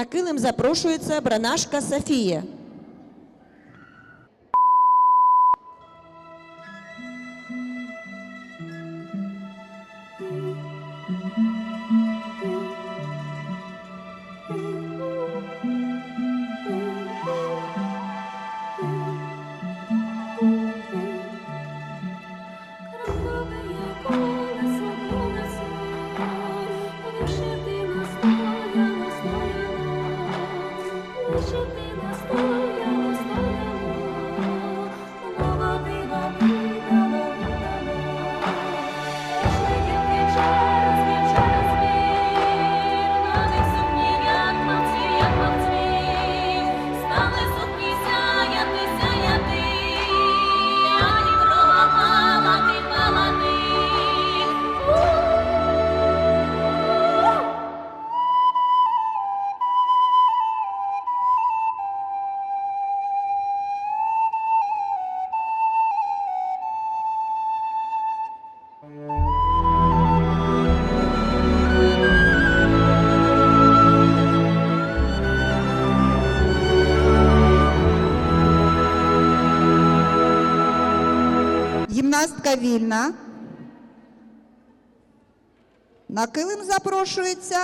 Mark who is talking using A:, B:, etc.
A: На килим запрошується Бранашка Софія.
B: Щоб ти нас
C: Гімнастка вільна. На килим запрошується.